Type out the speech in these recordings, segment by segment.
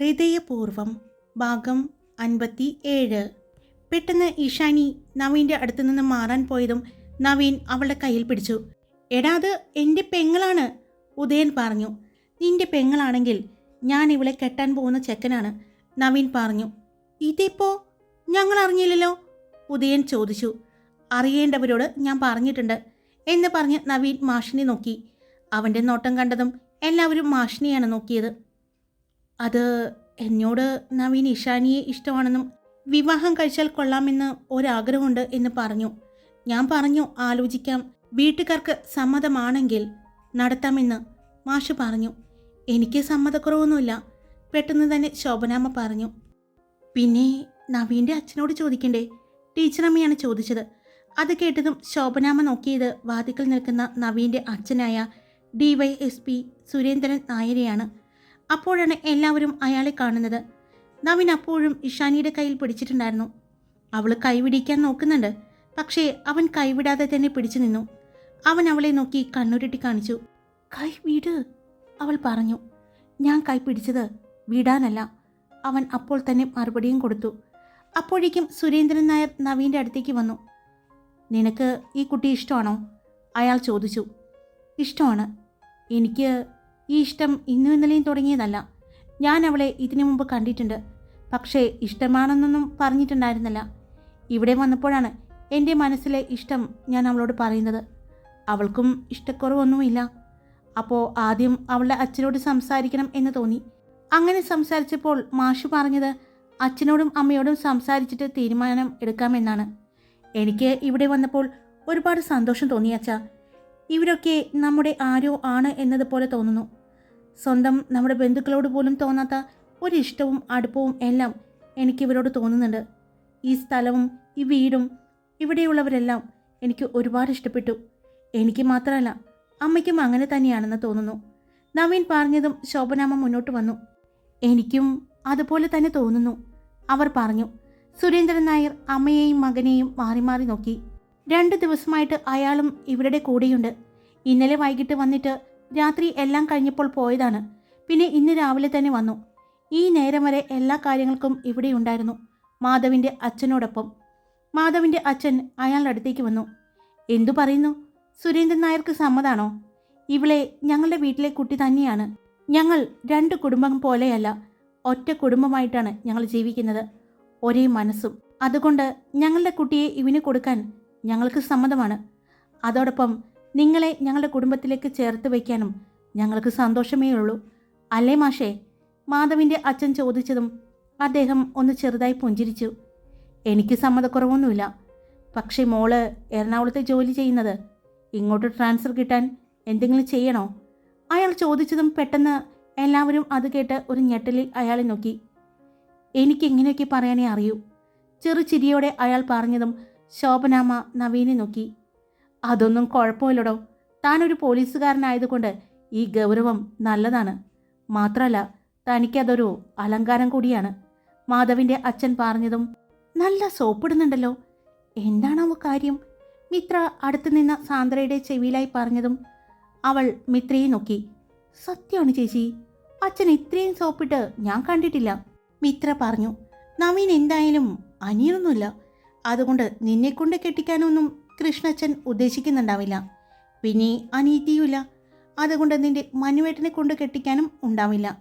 ഹൃദയപൂർവം ഭാഗം അൻപത്തി ഏഴ് പെട്ടെന്ന് ഇഷാനി നവീന്റെ അടുത്തു നിന്ന് മാറാൻ പോയതും നവീൻ അവളുടെ കയ്യിൽ പിടിച്ചു. എടാ അത് എന്റെ പെങ്ങളാണ് ഉദയൻ പറഞ്ഞു. നിന്റെ പെങ്ങളാണെങ്കിൽ ഞാൻ ഇവളെ കെട്ടാൻ പോകുന്ന ചെക്കനാണ് നവീൻ പറഞ്ഞു. ഇതിപ്പോ? ഞങ്ങൾ അറിഞ്ഞില്ലല്ലോ ഉദയൻ ചോദിച്ചു. അറിയേണ്ടവരോട് ഞാൻ പറഞ്ഞിട്ടുണ്ട് എന്ന് പറഞ്ഞ് നവീൻ മാഷിനെ നോക്കി. അവന്റെ നോട്ടം കണ്ടതും എല്ലാവരും മാഷിനെയാണ് നോക്കിയത്. അത് എന്നോട് നവീൻ ഇഷാനിയെ ഇഷ്ടമാണെന്നും വിവാഹം കഴിച്ചാൽ കൊള്ളാമെന്ന് ഒരാഗ്രഹമുണ്ട് എന്ന് പറഞ്ഞു. ഞാൻ പറഞ്ഞു ആലോചിക്കാം. വീട്ടുകാർക്ക് സമ്മതമാണെങ്കിൽ നടത്താമെന്ന്. മാഷ് പറഞ്ഞു എനിക്ക് സമ്മതക്കുറവൊന്നുമില്ല. പെട്ടെന്ന് തന്നെ ശോഭനാമ്മ പറഞ്ഞു പിന്നെ നവീന്റെ അച്ഛനോട് ചോദിക്കണ്ടേ? ടീച്ചറമ്മയാണ് ചോദിച്ചത്. അത് കേട്ടതും ശോഭനാമ്മ നോക്കിയത് വാതിക്കൽ നിൽക്കുന്ന നവീന്റെ അച്ഛനായ D Y S P Surendran നായരെയാണ്. അപ്പോഴാണ് എല്ലാവരും അയാളെ കാണുന്നത്. നവിൻ അപ്പോഴും ഇഷാനിയുടെ കയ്യിൽ പിടിച്ചിട്ടുണ്ടായിരുന്നു. അവൾ കൈവിടിക്കാൻ നോക്കുന്നുണ്ട്. പക്ഷേ അവൻ കൈവിടാതെ തന്നെ പിടിച്ചു നിന്നു. അവൻ അവളെ നോക്കി കണ്ണുരുട്ടി കാണിച്ചു. കൈ വീട് അവൾ പറഞ്ഞു. ഞാൻ കൈ പിടിച്ചത് വിടാനല്ല. അവൻ അപ്പോൾ തന്നെ മറുപടിയും കൊടുത്തു. അപ്പോഴേക്കും സുരേന്ദ്രൻ നായർ നവീന്റെ അടുത്തേക്ക് വന്നു. നിനക്ക് ഈ കുട്ടി ഇഷ്ടമാണോ? അയാൾ ചോദിച്ചു. ഇഷ്ടമാണ്. എനിക്ക് ഈ ഇഷ്ടം ഇന്നും ഇന്നലെയും തുടങ്ങിയതല്ല. ഞാൻ അവളെ ഇതിനു മുമ്പ് കണ്ടിട്ടുണ്ട്. പക്ഷേ ഇഷ്ടമാണെന്നൊന്നും പറഞ്ഞിട്ടുണ്ടായിരുന്നില്ല. ഇവിടെ വന്നപ്പോഴാണ് എന്റെ മനസ്സിലെ ഇഷ്ടം ഞാൻ അവളോട് പറയുന്നത്. അവൾക്കും ഇഷ്ടക്കുറവൊന്നുമില്ല. അപ്പോൾ ആദ്യം അവളുടെ അച്ഛനോട് സംസാരിക്കണം എന്ന് തോന്നി. അങ്ങനെ സംസാരിച്ചപ്പോൾ മാഷു പറഞ്ഞത് അച്ഛനോടും അമ്മയോടും സംസാരിച്ചിട്ട് തീരുമാനം എടുക്കാമെന്നാണ്. എനിക്ക് ഇവിടെ വന്നപ്പോൾ ഒരുപാട് സന്തോഷം തോന്നി ഇവരൊക്കെ നമ്മുടെ ആരോ ആണ് എന്നതുപോലെ തോന്നുന്നു. സ്വന്തം നമ്മുടെ ബന്ധുക്കളോട് പോലും തോന്നാത്ത ഒരു ഇഷ്ടവും അടുപ്പവും എല്ലാം എനിക്ക് ഇവരോട് തോന്നുന്നുണ്ട്. ഈ സ്ഥലവും ഈ വീടും ഇവിടെയുള്ളവരെല്ലാം എനിക്ക് ഒരുപാട് ഇഷ്ടപ്പെട്ടു. എനിക്ക് മാത്രമല്ല അമ്മയ്ക്കും അങ്ങനെ തന്നെയാണെന്ന് തോന്നുന്നു. നവീൻ പറഞ്ഞതും ശോഭനാമ്മ മുന്നോട്ട് വന്നു. എനിക്കും അതുപോലെ തന്നെ തോന്നുന്നു. അവർ പറഞ്ഞു സുരേന്ദ്രൻ നായർ അമ്മയെയും മകനെയും മാറി മാറി നോക്കി. രണ്ട് ദിവസമായിട്ട് അയാളും ഇവരുടെ കൂടെയുണ്ട്. ഇന്നലെ വൈകിട്ട് വന്നിട്ട് രാത്രി എല്ലാം കഴിഞ്ഞപ്പോൾ പോയതാണ്. പിന്നെ ഇന്ന് രാവിലെ തന്നെ വന്നു. ഈ നേരം വരെ എല്ലാ കാര്യങ്ങൾക്കും ഇവിടെ ഉണ്ടായിരുന്നു മാധവിന്റെ അച്ഛനോടൊപ്പം. മാധവിന്റെ അച്ഛൻ അയാളുടെ അടുത്തേക്ക് വന്നു. എന്തു പറയുന്നു? സുരേന്ദ്രൻ നായർക്ക് സമ്മതാണോ? ഇവളെ ഞങ്ങളുടെ വീട്ടിലെ കുട്ടി തന്നെയാണ്. ഞങ്ങൾ രണ്ട് കുടുംബം പോലെയല്ല ഒറ്റ കുടുംബമായിട്ടാണ് ഞങ്ങൾ ജീവിക്കുന്നത്. ഒരേ മനസ്സും. അതുകൊണ്ട് ഞങ്ങളുടെ കുട്ടിയെ ഇവന് കൊടുക്കാൻ ഞങ്ങൾക്ക് സമ്മതമാണ്. അതോടൊപ്പം നിങ്ങളെ ഞങ്ങളുടെ കുടുംബത്തിലേക്ക് ചേർത്ത് വയ്ക്കാനും ഞങ്ങൾക്ക് സന്തോഷമേ ഉള്ളൂ. അല്ലേ മാഷേ? മാധവിന്റെ അച്ഛൻ ചോദിച്ചതും അദ്ദേഹം ഒന്ന് ചെറുതായി പുഞ്ചിരിച്ചു. എനിക്ക് സമ്മതക്കുറവൊന്നുമില്ല. പക്ഷേ മോൾ എറണാകുളത്തെ ജോലി ചെയ്യുന്നത്. ഇങ്ങോട്ട് ട്രാൻസ്ഫർ കിട്ടാൻ എന്തെങ്കിലും ചെയ്യണോ? അയാൾ ചോദിച്ചതും പെട്ടെന്ന് എല്ലാവരും അത് കേട്ട് ഒരു ഞെട്ടലിൽ അയാളെ നോക്കി. എനിക്ക് എങ്ങനെയൊക്കെ പറയാനേ അറിയൂ? ചെറു ചിരിയോടെ അയാൾ പറഞ്ഞതും ശോഭനാമ നവീനെ നോക്കി. അതൊന്നും കുഴപ്പമില്ലടോ. താനൊരു പോലീസുകാരനായതുകൊണ്ട് ഈ ഗൗരവം നല്ലതാണ്. മാത്രമല്ല തനിക്കതൊരു അലങ്കാരം കൂടിയാണ്. മാധവിന്റെ അച്ഛൻ പറഞ്ഞതും നല്ല സോപ്പിടുന്നുണ്ടല്ലോ. എന്താണാവോ കാര്യം? മിത്ര അടുത്തു നിന്ന സാന്ദ്രയുടെ ചെവിയിലായി പറഞ്ഞതും അവൾ മിത്രയെ നോക്കി. സത്യമാണ് ചേച്ചി. അച്ഛൻ ഇത്രയും സോപ്പിട്ട് ഞാൻ കണ്ടിട്ടില്ല. മിത്ര പറഞ്ഞു നവീൻ എന്തായാലും അനിയനൊന്നുമില്ല. അതുകൊണ്ട് നിന്നെക്കൊണ്ട് കെട്ടിക്കാനൊന്നും കൃഷ്ണച്ചൻ ഉദ്ദേശിക്കുന്നുണ്ടാവില്ല. പിന്നെ അനീതിയുമില്ല. അതുകൊണ്ട് നിന്റെ മനുവേട്ടനെ കൊണ്ട് കെട്ടിക്കാനും ഉണ്ടാവില്ല.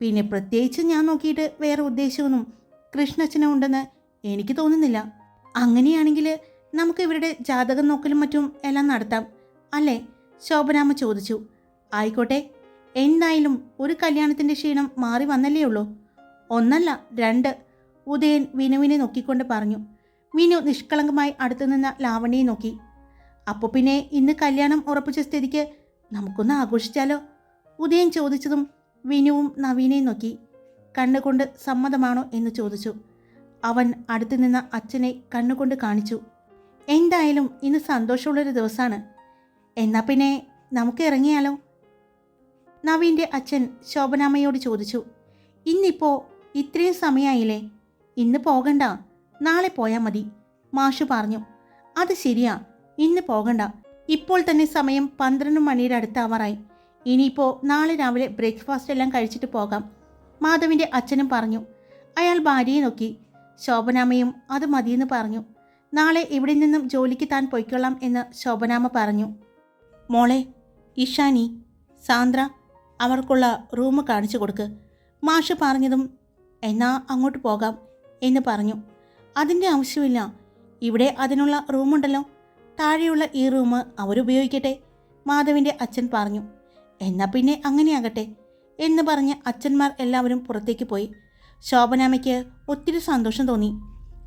പിന്നെ പ്രത്യേകിച്ച് ഞാൻ നോക്കിയിട്ട് വേറെ ഉദ്ദേശമൊന്നും കൃഷ്ണച്ചനും ഉണ്ടെന്ന് എനിക്ക് തോന്നുന്നില്ല. അങ്ങനെയാണെങ്കിൽ നമുക്ക് ഇവരുടെ ജാതകം നോക്കലും മറ്റും എല്ലാം നടത്താം. അല്ലേ? ശോഭനാമ ചോദിച്ചു. ആയിക്കോട്ടെ. എന്തായാലും ഒരു കല്യാണത്തിന്റെ ക്ഷീണം മാറി വന്നല്ലേ ഉള്ളൂ. ഒന്നല്ല രണ്ട്. ഉദയൻ വിനുവിനെ നോക്കിക്കൊണ്ട് പറഞ്ഞു. വിനു നിഷ്കളങ്കമായി അടുത്തു നിന്ന ലാവണ്യയെ നോക്കി. അപ്പോൾ പിന്നെ ഇന്ന് കല്യാണം ഉറപ്പിച്ച സ്ഥിതിക്ക് നമുക്കൊന്ന് ആഘോഷിച്ചാലോ? ഉദയം ചോദിച്ചതും വിനുവും നവീനെയും നോക്കി. കണ്ണുകൊണ്ട് സമ്മതമാണോ എന്ന് ചോദിച്ചു. അവൻ അടുത്തു നിന്ന അച്ഛനെ കണ്ണുകൊണ്ട് കാണിച്ചു. എന്തായാലും ഇന്ന് സന്തോഷമുള്ളൊരു ദിവസമാണ് എന്നാ പിന്നെ നമുക്ക് ഇറങ്ങിയാലോ? നവീന്റെ അച്ഛൻ ശോഭനാമ്മയോട് ചോദിച്ചു. ഇന്നിപ്പോൾ ഇത്രയും സമയമായില്ലേ ഇന്ന് പോകണ്ട. നാളെ പോയാൽ മതി. മാഷു പറഞ്ഞു. അത് ശരിയാ. ഇന്ന് പോകണ്ട. ഇപ്പോൾ തന്നെ സമയം പന്ത്രണ്ട് മണിയുടെ അടുത്താവാറായി ഇനിയിപ്പോൾ നാളെ രാവിലെ ബ്രേക്ക്ഫാസ്റ്റ് എല്ലാം കഴിച്ചിട്ട് പോകാം. മാധവിന്റെ അച്ഛനും പറഞ്ഞു. അയാൾ ഭാര്യയെ നോക്കി. ശോഭനാമയും അത് മതിയെന്ന് പറഞ്ഞു. നാളെ ഇവിടെ നിന്നും ജോലിക്ക് താൻ പൊയ്ക്കൊള്ളാം എന്ന് ശോഭനാമ പറഞ്ഞു. മോളെ ഇഷാനി സാന്ദ്ര അവർക്കുള്ള റൂം കാണിച്ചു കൊടുക്ക്. മാഷ് പറഞ്ഞതും എന്നാ അങ്ങോട്ട് പോകാം എന്ന് പറഞ്ഞു. അതിന്റെ ആവശ്യമില്ല. ഇവിടെ അതിനുള്ള റൂമുണ്ടല്ലോ. താഴെയുള്ള ഈ റൂം അവരുപയോഗിക്കട്ടെ മാധവിന്റെ അച്ഛൻ പറഞ്ഞു. എന്നാൽ പിന്നെ അങ്ങനെയാകട്ടെ എന്ന് പറഞ്ഞ് അച്ഛന്മാർ എല്ലാവരും പുറത്തേക്ക് പോയി. ശോഭനാമയ്ക്ക് ഒത്തിരി സന്തോഷം തോന്നി.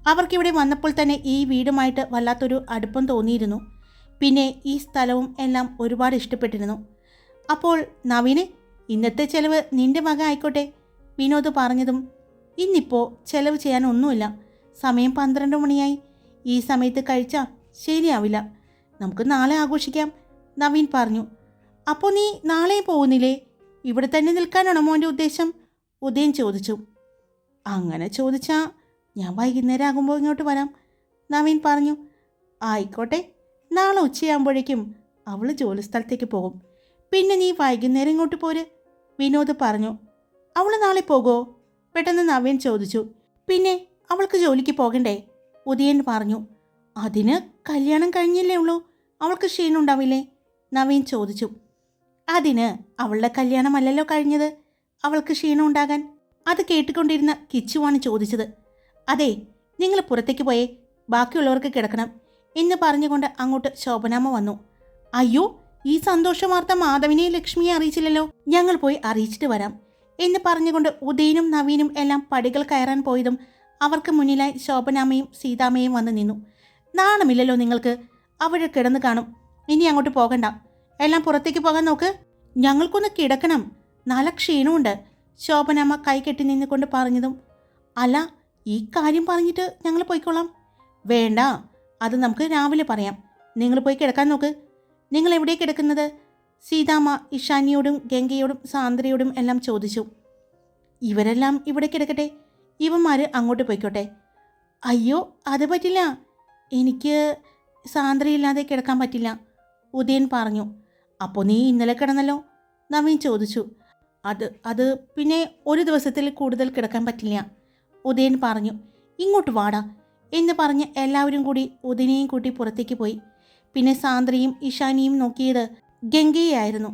അവർക്കിവിടെ വന്നപ്പോൾ തന്നെ ഈ വീടുമായിട്ട് വല്ലാത്തൊരു അടുപ്പം തോന്നിയിരുന്നു. പിന്നെ ഈ സ്ഥലവും എല്ലാം ഒരുപാട് ഇഷ്ടപ്പെട്ടിരുന്നു. അപ്പോൾ നവീന് ഇന്നത്തെ ചെലവ് നിന്റെ വക ആയിക്കോട്ടെ വിനോദ് പറഞ്ഞതും ഇന്നിപ്പോൾ ചെലവ് ചെയ്യാൻ ഒന്നുമില്ല സമയം പന്ത്രണ്ട് മണിയായി. ഈ സമയത്ത് കഴിച്ചാൽ ശരിയാവില്ല. നമുക്ക് നാളെ ആഘോഷിക്കാം നവീൻ പറഞ്ഞു. അപ്പോൾ നീ നാളെ പോകുന്നില്ലേ? ഇവിടെ തന്നെ നിൽക്കാനാണോ മോന്റെ ഉദ്ദേശം? ഉദയൻ ചോദിച്ചു. അങ്ങനെ ചോദിച്ചാൽ ഞാൻ വൈകുന്നേരം ആകുമ്പോൾ ഇങ്ങോട്ട് വരാം നവീൻ പറഞ്ഞു. ആയിക്കോട്ടെ നാളെ ഉച്ചയാകുമ്പോഴേക്കും അവൾ ജോലി സ്ഥലത്തേക്ക് പോകും. പിന്നെ നീ വൈകുന്നേരം ഇങ്ങോട്ട് പോര് വിനോദ് പറഞ്ഞു. അവൾ നാളെ പോകുമോ പെട്ടെന്ന് നവീൻ ചോദിച്ചു. പിന്നെ അവൾക്ക് ജോലിക്ക് പോകണ്ടേ? ഉദയൻ പറഞ്ഞു. അതിന് കല്യാണം കഴിഞ്ഞില്ലേ ഉള്ളൂ. അവൾക്ക് ക്ഷീണം ഉണ്ടാവില്ലേ? നവീൻ ചോദിച്ചു. അതിന് അവളുടെ കല്യാണമല്ലല്ലോ കഴിഞ്ഞത്? അവൾക്ക് ക്ഷീണം ഉണ്ടാകാൻ? അത് കേട്ടുകൊണ്ടിരുന്ന കിച്ചുവാണ് ചോദിച്ചത്. അതെ നിങ്ങൾ പുറത്തേക്ക് പോയേ. ബാക്കിയുള്ളവർക്ക് കിടക്കണം. എന്ന് പറഞ്ഞുകൊണ്ട് അങ്ങോട്ട് ശോഭനാമ വന്നു. അയ്യോ ഈ സന്തോഷ വാർത്ത മാധവിനെ ലക്ഷ്മിയെ അറിയിച്ചില്ലല്ലോ. ഞങ്ങൾ പോയി അറിയിച്ചിട്ട് വരാം. എന്ന് പറഞ്ഞുകൊണ്ട് ഉദയനും നവീനും എല്ലാം പടികൾ കയറാൻ പോയതും അവർക്ക് മുന്നിലായി ശോഭനാമയും സീതാമയും വന്ന് നിന്നു. നാണമില്ലല്ലോ നിങ്ങൾക്ക്. അവിടെ കിടന്ന് കാണും. ഇനി അങ്ങോട്ട് പോകണ്ട. എല്ലാം പുറത്തേക്ക് പോകാൻ നോക്ക്. ഞങ്ങൾക്കൊന്ന് കിടക്കണം. നല്ല ക്ഷീണമുണ്ട്. ശോഭനാമ്മ കൈ കെട്ടി നിന്നുകൊണ്ട് പറഞ്ഞതും അല്ല ഈ കാര്യം പറഞ്ഞിട്ട് ഞങ്ങൾ പോയിക്കോളാം വേണ്ട. അത് നമുക്ക് രാവിലെ പറയാം. നിങ്ങൾ പോയി കിടക്കാൻ നോക്ക്. നിങ്ങൾ എവിടെ കിടക്കുന്നത്? സീതാമ്മ ഇഷാനിയോടും ഗംഗയോടും സാന്ദ്രയോടും എല്ലാം ചോദിച്ചു. ഇവരെല്ലാം ഇവിടെ കിടക്കട്ടെ. ഇവന്മാർ അങ്ങോട്ട് പോയിക്കോട്ടെ. അയ്യോ അത് പറ്റില്ല. എനിക്ക് സാന്ദ്രയില്ലാതെ കിടക്കാൻ പറ്റില്ല ഉദയൻ പറഞ്ഞു. അപ്പോൾ നീ ഇന്നലെ കിടന്നല്ലോ? നവീൻ ചോദിച്ചു. അത് അത് പിന്നെ ഒരു ദിവസത്തിൽ കൂടുതൽ കിടക്കാൻ പറ്റില്ല ഉദയൻ പറഞ്ഞു. ഇങ്ങോട്ട് വാടാ എന്ന് പറഞ്ഞ് എല്ലാവരും കൂടി ഉദയനെയും കൂട്ടി പുറത്തേക്ക് പോയി. പിന്നെ സാന്ദ്രയും ഇഷാനിയും നോക്കിയത് ഗംഗയായിരുന്നു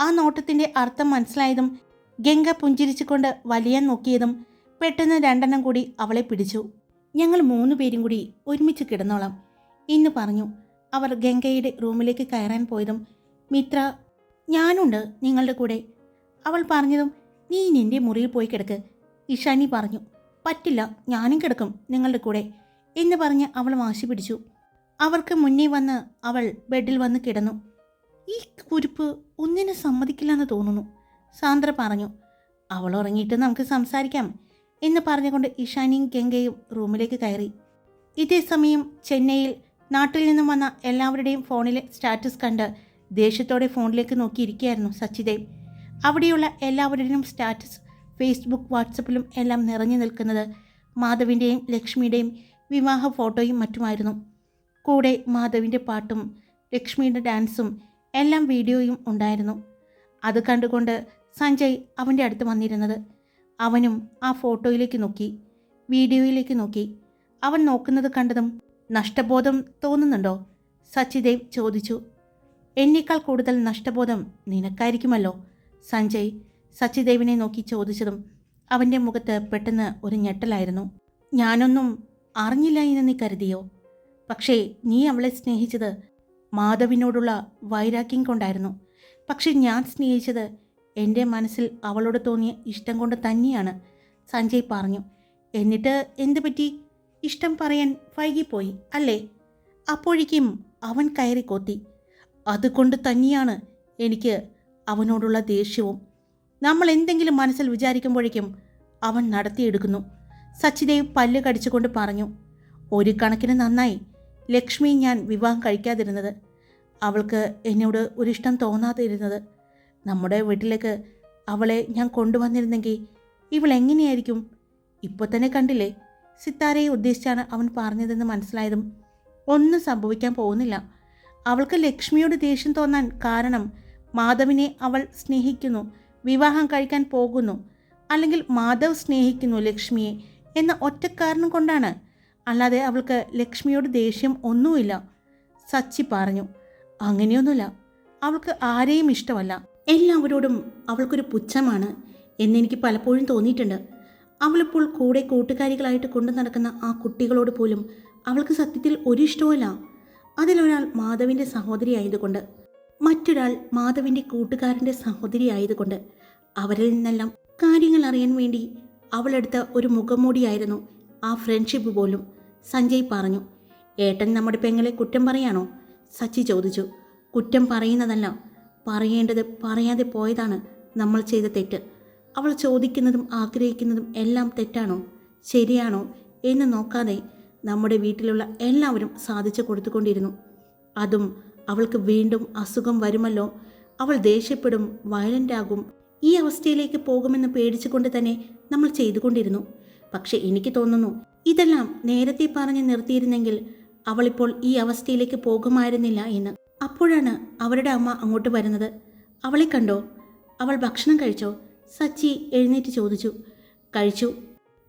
ആ നോട്ടത്തിന്റെ അർത്ഥം മനസ്സിലായതും ഗംഗ പുഞ്ചിരിച്ചുകൊണ്ട് വലിയ നോക്കിയതും പെട്ടെന്ന് രണ്ടെണ്ണം കൂടി അവളെ പിടിച്ചു. ഞങ്ങൾ മൂന്ന് പേരും കൂടി ഒരുമിച്ച് കിടന്നോളാം എന്ന് പറഞ്ഞു. അവർ ഗംഗയുടെ റൂമിലേക്ക് കയറാൻ പോയതും മിത്ര ഞാനുണ്ട് നിങ്ങളുടെ കൂടെ. അവൾ പറഞ്ഞതും നീ നിന്റെ മുറിയിൽ പോയി കിടക്ക് ഇഷാനി പറഞ്ഞു. പറ്റില്ല ഞാനും കിടക്കും നിങ്ങളുടെ കൂടെ എന്ന് പറഞ്ഞ് അവൾ വാശി പിടിച്ചു. അവർക്ക് മുന്നേ വന്ന് അവൾ ബെഡിൽ വന്ന് കിടന്നു. ഈ കുരുപ്പ് ഒന്നിനെ സമ്മതിക്കില്ലെന്ന് തോന്നുന്നു സാന്ദ്ര പറഞ്ഞു. അവൾ ഉറങ്ങിയിട്ട് നമുക്ക് സംസാരിക്കാം. എന്ന് പറഞ്ഞുകൊണ്ട് ഇഷാനിയും ഗംഗയും റൂമിലേക്ക് കയറി. ഇതേ സമയം ചെന്നൈയിൽ നാട്ടിൽ നിന്നും വന്ന എല്ലാവരുടെയും ഫോണിലെ സ്റ്റാറ്റസ് കണ്ട് ദേഷ്യത്തോടെ ഫോണിലേക്ക് നോക്കിയിരിക്കുകയായിരുന്നു സച്ചിദേവ് അവിടെയുള്ള എല്ലാവരുടെയും സ്റ്റാറ്റസ് ഫേസ്ബുക്ക് വാട്സപ്പിലും എല്ലാം നിറഞ്ഞു നിൽക്കുന്നത് മാധവിന്റെയും ലക്ഷ്മിയുടെയും വിവാഹ ഫോട്ടോയും മറ്റുമായിരുന്നു. കൂടെ മാധവിന്റെ പാട്ടും ലക്ഷ്മിയുടെ ഡാൻസും എല്ലാം വീഡിയോയും ഉണ്ടായിരുന്നു. അത് കണ്ടുകൊണ്ട് സഞ്ജയ് അവന്റെ അടുത്ത് വന്നിരുന്നത്. അവനും ആ ഫോട്ടോയിലേക്ക് നോക്കി വീഡിയോയിലേക്ക് നോക്കി. അവൻ നോക്കുന്നത് കണ്ടതും നഷ്ടബോധം തോന്നുന്നുണ്ടോ? സച്ചിദേവ് ചോദിച്ചു. എന്നേക്കാൾ കൂടുതൽ നഷ്ടബോധം നിനക്കായിരിക്കുമല്ലോ? സഞ്ജയ് സച്ചിദേവിനെ നോക്കി ചോദിച്ചതും അവന്റെ മുഖത്ത് പെട്ടെന്ന് ഒരു ഞെട്ടലായിരുന്നു. ഞാനൊന്നും അറിഞ്ഞില്ല എന്ന് നീ കരുതിയോ? പക്ഷേ നീ അവളെ സ്നേഹിച്ചത് മാധവിനോടുള്ള വൈരാഗ്യം കൊണ്ടായിരുന്നു. പക്ഷെ ഞാൻ സ്നേഹിച്ചത് എന്റെ മനസ്സിൽ അവളോട് തോന്നിയ ഇഷ്ടം കൊണ്ട് തന്നെയാണ്. സഞ്ജയ് പറഞ്ഞു എന്നിട്ട് എന്തു പറ്റി? ഇഷ്ടം പറയാൻ വൈകിപ്പോയി അല്ലേ? അപ്പോഴേക്കും അവൻ കയറി കൊത്തി. അതുകൊണ്ട് തന്നെയാണ് എനിക്ക് അവനോടുള്ള ദേഷ്യവും. നമ്മൾ എന്തെങ്കിലും മനസ്സിൽ വിചാരിക്കുമ്പോഴേക്കും അവൻ നടത്തിയെടുക്കുന്നു. സച്ചിദേവ് പല്ല് കടിച്ചുകൊണ്ട് പറഞ്ഞു ഒരു കണക്കിന് നന്നായി. ലക്ഷ്മി ഞാൻ വിവാഹം കഴിക്കാതിരുന്നത്. അവൾക്ക് എന്നോട് ഒരിഷ്ടം തോന്നാതിരുന്നത്. നമ്മുടെ വീട്ടിലേക്ക് അവളെ ഞാൻ കൊണ്ടുവന്നിരുന്നെങ്കിൽ ഇവൾ എങ്ങനെയായിരിക്കും? ഇപ്പോൾ തന്നെ കണ്ടില്ലേ സിത്താരയെ ഉദ്ദേശിച്ചാണ് അവൻ പറഞ്ഞതെന്ന് മനസ്സിലായതും ഒന്നും സംഭവിക്കാൻ പോകുന്നില്ല. അവൾക്ക് ലക്ഷ്മിയോട് ദേഷ്യം തോന്നാൻ കാരണം മാധവിനെ അവൾ സ്നേഹിക്കുന്നു വിവാഹം കഴിക്കാൻ പോകുന്നു അല്ലെങ്കിൽ മാധവ് സ്നേഹിക്കുന്നു ലക്ഷ്മിയെ എന്ന ഒറ്റ കാരണം കൊണ്ടാണ്. അല്ലാതെ അവൾക്ക് ലക്ഷ്മിയോട് ദേഷ്യം ഒന്നുമില്ല. സച്ചി പറഞ്ഞു അങ്ങനെയൊന്നുമില്ല. അവൾക്ക് ആരെയും ഇഷ്ടമല്ല. എല്ലാവരോടും അവൾക്കൊരു പുച്ഛമാണ് എന്നെനിക്ക് പലപ്പോഴും തോന്നിയിട്ടുണ്ട്. അവളിപ്പോൾ കൂടെ കൂട്ടുകാരികളായിട്ട് കൊണ്ടു നടക്കുന്ന ആ കുട്ടികളോട് പോലും അവൾക്ക് സത്യത്തിൽ ഒരു ഇഷ്ടവുമില്ല. അതിലൊരാൾ മാധവിന്റെ സഹോദരി ആയതുകൊണ്ട്. മറ്റൊരാൾ മാധവിന്റെ കൂട്ടുകാരന്റെ സഹോദരി ആയതുകൊണ്ട്. അവരിൽ നിന്നെല്ലാം കാര്യങ്ങൾ അറിയാൻ വേണ്ടി അവളെടുത്ത ഒരു മുഖംമൂടിയായിരുന്നു ആ ഫ്രണ്ട്ഷിപ്പ് പോലും. സഞ്ജയ് പറഞ്ഞു ഏട്ടൻ നമ്മുടെ പെങ്ങളെ കുറ്റം പറയാണോ? സച്ചി ചോദിച്ചു കുറ്റം പറയുന്നതല്ല. പറയേണ്ടത് പറയാതെ പോയതാണ് നമ്മൾ ചെയ്ത തെറ്റ്. അവൾ ചോദിക്കുന്നതും ആഗ്രഹിക്കുന്നതും എല്ലാം തെറ്റാണോ? ശരിയാണോ? എന്ന് നോക്കാതെ നമ്മുടെ വീട്ടിലുള്ള എല്ലാവരും സാധിച്ചു കൊടുത്തുകൊണ്ടിരുന്നു. അതും അവൾക്ക് വീണ്ടും അസുഖം വരുമല്ലോ. അവൾ ദേഷ്യപ്പെടും വയലന്റ് ആകും ഈ അവസ്ഥയിലേക്ക് പോകുമെന്ന് പേടിച്ചുകൊണ്ട് തന്നെ നമ്മൾ ചെയ്തുകൊണ്ടിരുന്നു. പക്ഷെ എനിക്ക് തോന്നുന്നു ഇതെല്ലാം നേരത്തെ പറഞ്ഞ് നിർത്തിയിരുന്നെങ്കിൽ അവളിപ്പോൾ ഈ അവസ്ഥയിലേക്ക് പോകുമായിരുന്നില്ല എന്ന്. അപ്പോഴാണ് അവരുടെ അമ്മ അങ്ങോട്ട് വരുന്നത്. അവളെ കണ്ടോ? അവൾ ഭക്ഷണം കഴിച്ചോ? സച്ചി എഴുന്നേറ്റ് ചോദിച്ചു. കഴിച്ചു.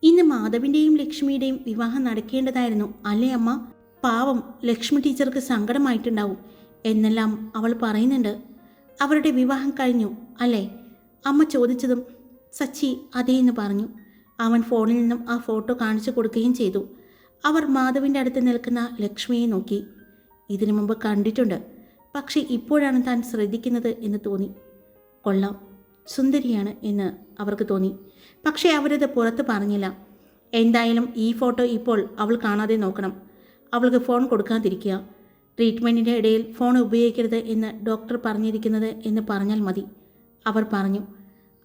ഇന്ന് മാധവിന്റെയും ലക്ഷ്മിയുടെയും വിവാഹം നടക്കേണ്ടതായിരുന്നു അല്ലേ അമ്മ? പാവം ലക്ഷ്മി ടീച്ചർക്ക് സങ്കടമായിട്ടുണ്ടാവും എന്നെല്ലാം അവൾ പറയുന്നുണ്ട്. അവരുടെ വിവാഹം കഴിഞ്ഞു അല്ലേ? അമ്മ ചോദിച്ചതും സച്ചി അതേ എന്ന് പറഞ്ഞു. അവൻ ഫോണിൽ നിന്നും ആ ഫോട്ടോ കാണിച്ചു കൊടുക്കുകയും ചെയ്തു. അവർ മാധവിന്റെ അടുത്ത് നിൽക്കുന്ന ലക്ഷ്മിയെ നോക്കി. ഇതിനു മുമ്പ് കണ്ടിട്ടുണ്ട്. പക്ഷേ ഇപ്പോഴാണ് താൻ ശ്രദ്ധിക്കുന്നത് എന്ന് തോന്നി. കൊള്ളാം സുന്ദരിയാണ് എന്ന് അവർക്ക് തോന്നി. പക്ഷേ അവരത് പുറത്ത് പറഞ്ഞില്ല. എന്തായാലും ഈ ഫോട്ടോ ഇപ്പോൾ അവൾ കാണാതെ നോക്കണം. അവൾക്ക് ഫോൺ കൊടുക്കാതിരിക്കുക. ട്രീറ്റ്മെന്റിന്റെ ഇടയിൽ ഫോൺ ഉപയോഗിക്കരുത് എന്ന് ഡോക്ടർ പറഞ്ഞിരിക്കുന്നത് എന്ന് പറഞ്ഞാൽ മതി അവർ പറഞ്ഞു.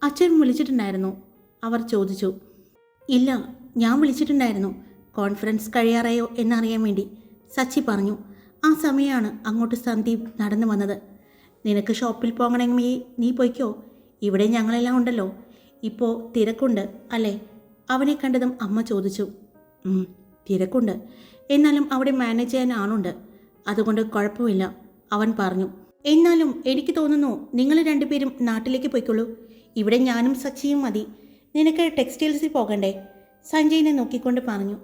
അച്ഛൻ വിളിച്ചിട്ടുണ്ടായിരുന്നു. അവർ ചോദിച്ചു. ഇല്ല ഞാൻ വിളിച്ചിട്ടുണ്ടായിരുന്നു. കോൺഫറൻസ് കഴിയാറായോ എന്നറിയാൻ വേണ്ടി സച്ചി പറഞ്ഞു. ആ സമയമാണ് അങ്ങോട്ട് സന്ദീപ് നടന്നു വന്നത്. നിനക്ക് ഷോപ്പിൽ പോകണമെങ്കിൽ നീ പോയിക്കോ. ഇവിടെ ഞങ്ങളെല്ലാം ഉണ്ടല്ലോ. ഇപ്പോൾ തിരക്കുണ്ട് അല്ലേ? അവനെ കണ്ടതും അമ്മ ചോദിച്ചു. തിരക്കുണ്ട്. എന്നാലും അവിടെ മാനേജ് ചെയ്യാൻ ആളുണ്ട്. അതുകൊണ്ട് കുഴപ്പമില്ല അവൻ പറഞ്ഞു. എന്നാലും എനിക്ക് തോന്നുന്നു നിങ്ങൾ രണ്ടുപേരും നാട്ടിലേക്ക് പോയിക്കോളൂ. ഇവിടെ ഞാനും സച്ചിയും മതി. നിനക്ക് ടെക്സ്റ്റൈൽസിൽ പോകണ്ടേ? സഞ്ജയിനെ നോക്കിക്കൊണ്ട് പറഞ്ഞു.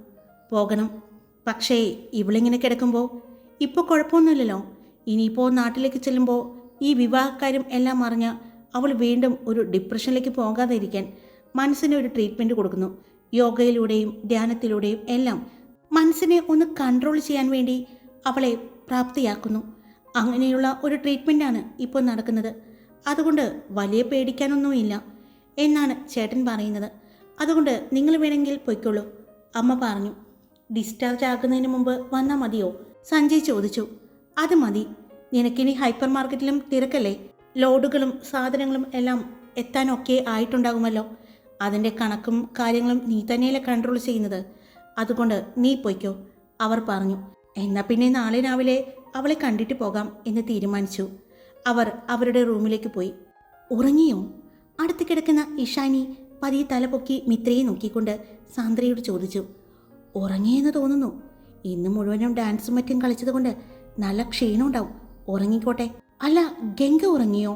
പോകണം. പക്ഷേ ഇവളിങ്ങനെ കിടക്കുമ്പോൾ ഇപ്പോൾ കുഴപ്പമൊന്നുമില്ലല്ലോ. ഇനിയിപ്പോൾ നാട്ടിലേക്ക് ചെല്ലുമ്പോൾ ഈ വിവാഹക്കാര്യം എല്ലാം അറിഞ്ഞ അവൾ വീണ്ടും ഒരു ഡിപ്രഷനിലേക്ക് പോകാതെ ഇരിക്കാൻ മനസ്സിന് ഒരു ട്രീറ്റ്മെന്റ് കൊടുക്കുന്നു. യോഗയിലൂടെയും ധ്യാനത്തിലൂടെയും എല്ലാം മനസ്സിനെ ഒന്ന് കൺട്രോൾ ചെയ്യാൻ വേണ്ടി അവളെ പ്രാപ്തിയാക്കുന്നു. അങ്ങനെയുള്ള ഒരു ട്രീറ്റ്മെന്റാണ് ഇപ്പോൾ നടക്കുന്നത്. അതുകൊണ്ട് വലിയ പേടിക്കാനൊന്നുമില്ല എന്നാണ് ചേട്ടൻ പറയുന്നത്. അതുകൊണ്ട് നിങ്ങൾ വേണമെങ്കിൽ പൊയ്ക്കോളൂ അമ്മ പറഞ്ഞു. ഡിസ്ചാർജ് ആകുന്നതിന് മുമ്പ് വന്നാൽ മതിയോ? സഞ്ജയ് ചോദിച്ചു അത് മതി. നിനക്കിനി ഹൈപ്പർ മാർക്കറ്റിലും തിരക്കല്ലേ? ലോഡുകളും സാധനങ്ങളും എല്ലാം എത്താനൊക്കെ ആയിട്ടുണ്ടാകുമല്ലോ. അതിന്റെ കണക്കും കാര്യങ്ങളും നീ തന്നെയല്ലേ കൺട്രോൾ ചെയ്യുന്നത്. അതുകൊണ്ട് നീ പൊയ്ക്കോ അവർ പറഞ്ഞു. എന്നാൽ പിന്നെ നാളെ രാവിലെ അവളെ കണ്ടിട്ട് പോകാം എന്ന് തീരുമാനിച്ചു. അവർ അവരുടെ റൂമിലേക്ക് പോയി. ഉറങ്ങിയോ? അടുത്ത് കിടക്കുന്ന ഇഷാനി പതിയെ തലപൊക്കി മിത്രയെ നോക്കിക്കൊണ്ട് സാന്ദ്രയോട് ചോദിച്ചു ഉറങ്ങിയെന്ന് തോന്നുന്നു. ഇന്ന് മുഴുവനും ഡാൻസും മറ്റും കളിച്ചതുകൊണ്ട് നല്ല ക്ഷീണം ഉണ്ടാവും. ഉറങ്ങിക്കോട്ടെ. അല്ല ഗംഗ ഉറങ്ങിയോ?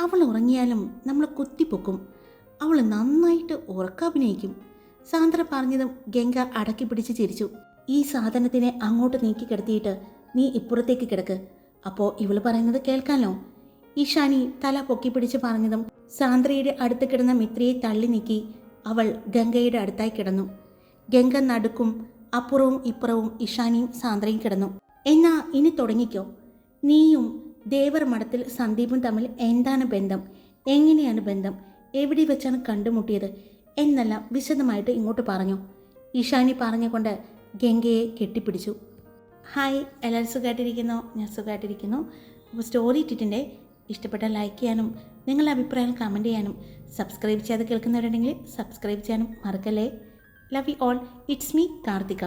അവൾ ഉറങ്ങിയാലും നമ്മൾ കുത്തിപ്പൊക്കും. അവൾ നന്നായിട്ട് ഉറക്കഭിനയിക്കും സാന്ദ്ര പറഞ്ഞതും ഗംഗ അടക്കി പിടിച്ച് ചിരിച്ചു. ഈ സാധനത്തിനെ അങ്ങോട്ട് നീക്കി കിടത്തിയിട്ട് നീ ഇപ്പുറത്തേക്ക് കിടക്ക്. അപ്പോൾ ഇവൾ പറയുന്നത് കേൾക്കാമല്ലോ ഈശാനി തല പൊക്കി പിടിച്ച് പറഞ്ഞതും സാന്ദ്രയുടെ അടുത്ത് കിടന്ന മിത്രിയെ തള്ളി നീക്കി അവൾ ഗംഗയുടെ അടുത്തായി കിടന്നു. ഗംഗ നടുക്കും അപ്പുറവും ഇപ്പുറവും ഇഷാനിയും സാന്ദ്രയും കിടന്നു. എന്നാ ഇനി തുടങ്ങിക്കോ. നീയും ദേവർ മഠത്തിൽ സന്ദീപും തമ്മിൽ എന്താണ് ബന്ധം? എങ്ങനെയാണ് ബന്ധം? എവിടെ വെച്ചാണ് കണ്ടുമുട്ടിയത്? എന്നെല്ലാം വിശദമായിട്ട് ഇങ്ങോട്ട് പറഞ്ഞു. ഇഷാനി പറഞ്ഞുകൊണ്ട് ഗംഗയെ കെട്ടിപ്പിടിച്ചു. ഹായ് എല്ലാവരും സുഖമായിട്ടിരിക്കുന്നു ഞാൻ സുഖമായിട്ടിരിക്കുന്നു അപ്പോൾ സ്റ്റോറി ഇട്ടിട്ടുണ്ട്. ഇഷ്ടപ്പെട്ട ലൈക്ക് ചെയ്യാനും നിങ്ങളുടെ അഭിപ്രായം കമന്റ് ചെയ്യാനും സബ്സ്ക്രൈബ് ചെയ്യാതെ കേൾക്കുന്നവരുണ്ടെങ്കിൽ സബ്സ്ക്രൈബ് ചെയ്യാനും മറക്കല്ലേ? love you all it's me Karthika